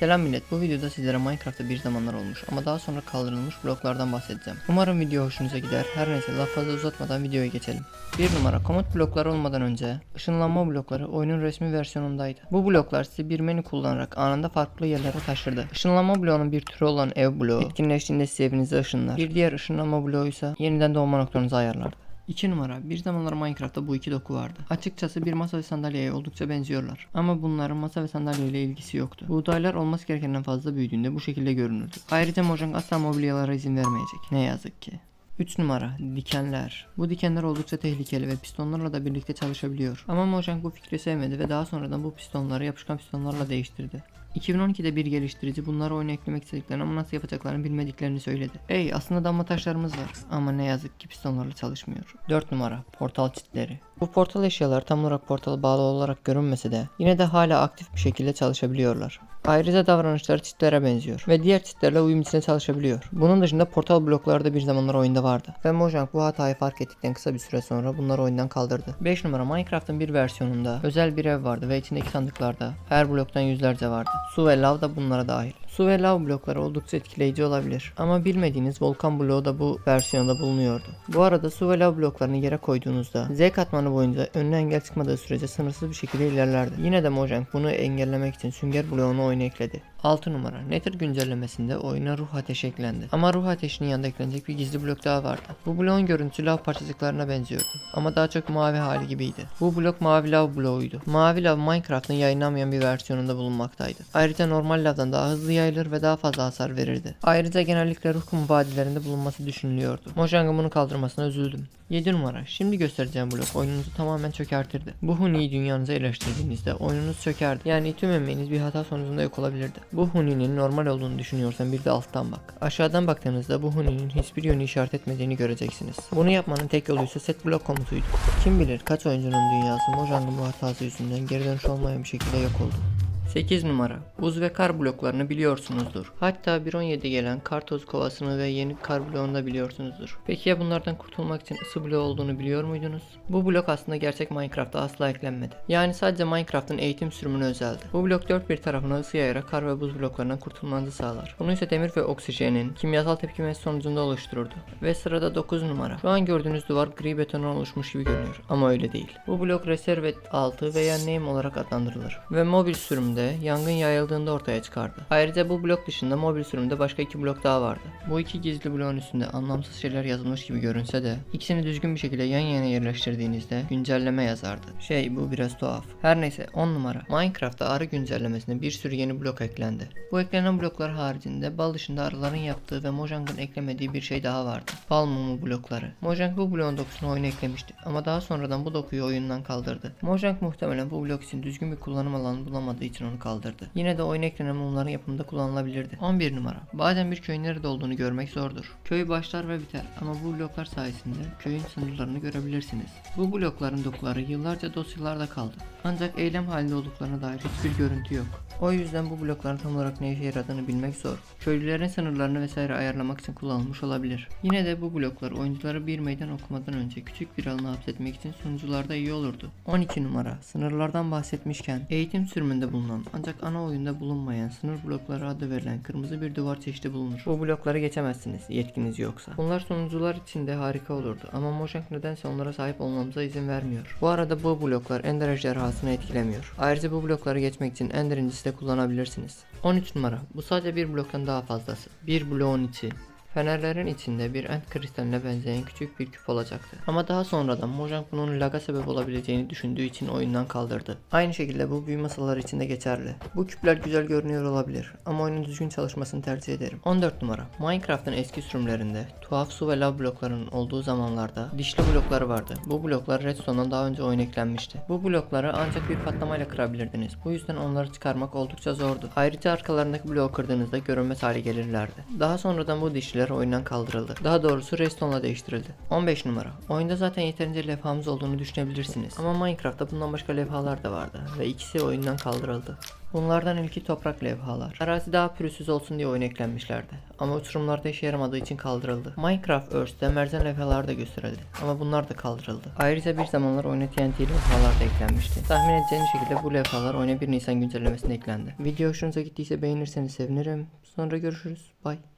Selam millet, bu videoda sizlere Minecraft'ta bir zamanlar olmuş ama daha sonra kaldırılmış bloklardan bahsedeceğim. Umarım video hoşunuza gider. Her neyse laf fazla uzatmadan videoya geçelim. 1 numara komut blokları olmadan önce ışınlanma blokları oyunun resmi versiyonundaydı. Bu bloklar sizi bir menü kullanarak anında farklı yerlere taşırdı. Işınlanma bloğunun bir türü olan ev bloğu etkinleştiğinde sizi evinize ışınlar. Bir diğer ışınlanma bloğu ise yeniden doğma noktanızı ayarlardı. 2 numara. Bir zamanlar Minecraft'ta bu iki doku vardı. Açıkçası bir masa ve sandalyeye oldukça benziyorlar. Ama bunların masa ve sandalye ile ilgisi yoktu. Buğdaylar olması gerekenden fazla büyüdüğünde bu şekilde görünürdü. Ayrıca Mojang asla mobilyalara izin vermeyecek. Ne yazık ki. 3 numara dikenler. Bu dikenler oldukça tehlikeli ve pistonlarla da birlikte çalışabiliyor. Ama Mojang bu fikri sevmedi ve daha sonradan bu pistonları yapışkan pistonlarla değiştirdi. 2012'de bir geliştirici bunları oyuna eklemek istediklerini ama nasıl yapacaklarını bilmediklerini söyledi. Ey aslında damla taşlarımız var ama ne yazık ki pistonlarla çalışmıyor. 4 numara portal çitleri. Bu portal eşyalar tam olarak portala bağlı olarak görünmese de yine de hala aktif bir şekilde çalışabiliyorlar. Ayrıca davranışları çitlere benziyor ve diğer çitlerle uyum içinde çalışabiliyor. Bunun dışında portal blokları da bir zamanlar oyunda vardı. Ve Mojang bu hatayı fark ettikten kısa bir süre sonra bunları oyundan kaldırdı. 5 numara Minecraft'ın bir versiyonunda özel bir ev vardı ve içindeki sandıklarda her bloktan yüzlerce vardı. Su ve lav da bunlara dahil. Su ve lav blokları oldukça etkileyici olabilir. Ama bilmediğiniz volkan bloğu da bu versiyonda bulunuyordu. Bu arada su ve lav bloklarını yere koyduğunuzda Z katmanı boyunca önüne engel çıkmadığı sürece sınırsız bir şekilde ilerlerdi. Yine de Mojang bunu engellemek için sünger bloğunu oyuna ekledi. 6 numara Nether güncellemesinde oyuna ruh ateşi eklendi. Ama ruh ateşinin yanında eklenecek bir gizli blok daha vardı. Bu bloğun görüntüsü lav parçacıklarına benziyordu. Ama daha çok mavi hali gibiydi. Bu blok mavi lav bloğuydu. Mavi lav Minecraft'ın yayınlanmayan bir versiyonunda bulunmaktaydı. Ayrıca normal lavdan daha hızlı yayılır ve daha fazla hasar verirdi. Ayrıca genellikle ruh kumu vadilerinde bulunması düşünülüyordu. Mojang'ın bunu kaldırmasına üzüldüm. 7 numara. Şimdi göstereceğim blok oyununuzu tamamen çökertirdi. Bu Huni'yi dünyanıza eleştirdiğinizde oyununuz çökerdi. Yani tüm emeğiniz bir hata sonucunda yok olabilirdi. Bu Huni'nin normal olduğunu düşünüyorsan bir de alttan bak. Aşağıdan baktığınızda bu Huni'nin hiçbir yönü işaret etmediğini göreceksiniz. Bunu yapmanın tek yolu ise set blok komutuydu. Kim bilir kaç oyuncunun dünyası Mojang'ın bu hatası yüzünden geri dönüş olmayan bir şekilde yok oldu. 8 numara. Buz ve kar bloklarını biliyorsunuzdur. Hatta 1.17 gelen kar toz kovasını ve yeni kar bloğunu da biliyorsunuzdur. Peki ya bunlardan kurtulmak için ısı bloğu olduğunu biliyor muydunuz? Bu blok aslında gerçek Minecraft'ta asla eklenmedi. Yani sadece Minecraft'ın eğitim sürümüne özeldi. Bu blok dört bir tarafına ısı yayarak kar ve buz bloklarından kurtulmanızı sağlar. Bunu ise demir ve oksijenin kimyasal tepkimesi sonucunda oluştururdu. Ve sırada 9 numara. Şu an gördüğünüz duvar gri betondan oluşmuş gibi görünüyor ama öyle değil. Bu blok Reserve 6 veya Name olarak adlandırılır. Ve mobil sürümde yangın yayıldığında ortaya çıkardı. Ayrıca bu blok dışında mobil sürümde başka iki blok daha vardı. Bu iki gizli bloğun üstünde anlamsız şeyler yazılmış gibi görünse de ikisini düzgün bir şekilde yan yana yerleştirdiğinizde güncelleme yazardı. Şey bu biraz tuhaf. Her neyse 10 numara. Minecraft'ta arı güncellemesinde bir sürü yeni blok eklendi. Bu eklenen bloklar haricinde bal dışında arıların yaptığı ve Mojang'ın eklemediği bir şey daha vardı. Bal mumu blokları. Mojang bu bloğun dokusunu oyuna eklemişti ama daha sonradan bu dokuyu oyundan kaldırdı. Mojang muhtemelen bu blok için düzgün bir kullanım alanı bulamadığı için onu kaldırdı. Yine de oyuna eklenen mumların yapımında kullanılabilirdi. 11 numara. Bazen bir köyün nerede olduğunu görmek zordur. Köy başlar ve biter ama bu bloklar sayesinde köyün sınırlarını görebilirsiniz. Bu blokların dokuları yıllarca dosyalarda kaldı. Ancak eylem halinde olduklarına dair hiçbir görüntü yok. O yüzden bu blokların tam olarak ne işe yaradığını bilmek zor. Köylülerin sınırlarını vesaire ayarlamak için kullanılmış olabilir. Yine de bu bloklar oyuncuları bir meydan okumadan önce küçük bir alanı hapsetmek için sunucularda iyi olurdu. 12 numara. Sınırlardan bahsetmişken eğitim sürümünde bulunan ancak ana oyunda bulunmayan sınır blokları adı verilen kırmızı bir duvar çeşidi bulunur. Bu blokları geçemezsiniz yetkiniz yoksa. Bunlar sunucular için de harika olurdu ama Mojang nedense onlara sahip olmamıza izin vermiyor. Bu arada bu bloklar Ender ejderhasını etkilemiyor. Ayrıca bu blokları geçmek için Ender incisi de kullanabilirsiniz. 13 numara. Bu sadece bir bloktan daha fazlası. Bir bloğun içi. Fenerlerin içinde bir end kristaline benzeyen küçük bir küp olacaktı. Ama daha sonradan Mojang bunun laga sebep olabileceğini düşündüğü için oyundan kaldırdı. Aynı şekilde bu büyü masaları için de geçerli. Bu küpler güzel görünüyor olabilir ama oyunun düzgün çalışmasını tercih ederim. 14 numara. Minecraft'ın eski sürümlerinde tuhaf su ve lav bloklarının olduğu zamanlarda dişli blokları vardı. Bu bloklar Redstone'dan daha önce oyun eklenmişti. Bu blokları ancak bir patlamayla kırabilirdiniz. Bu yüzden onları çıkarmak oldukça zordu. Ayrıca arkalarındaki bloğu kırdığınızda görünmez hale gelirlerdi. Daha sonradan bu dişliler oyundan kaldırıldı. Daha doğrusu Redstone'la değiştirildi. 15 numara. Oyunda zaten yeterince levhamız olduğunu düşünebilirsiniz. Ama Minecraft'ta bundan başka levhalar da vardı ve ikisi oyundan kaldırıldı. Bunlardan ilki toprak levhalar. Arazi daha pürüzsüz olsun diye oyuna eklenmişlerdi. Ama uçurumlarda işe yaramadığı için kaldırıldı. Minecraft Earth'te mercan levhalar da gösterildi. Ama bunlar da kaldırıldı. Ayrıca bir zamanlar oyuna TNT levhalar da eklenmişti. Tahmin edeceğiniz şekilde bu levhalar oyuna 1 Nisan güncellemesinde eklendi. Video hoşunuza gittiyse beğenirseniz sevinirim. Sonra görüşürüz. Bye.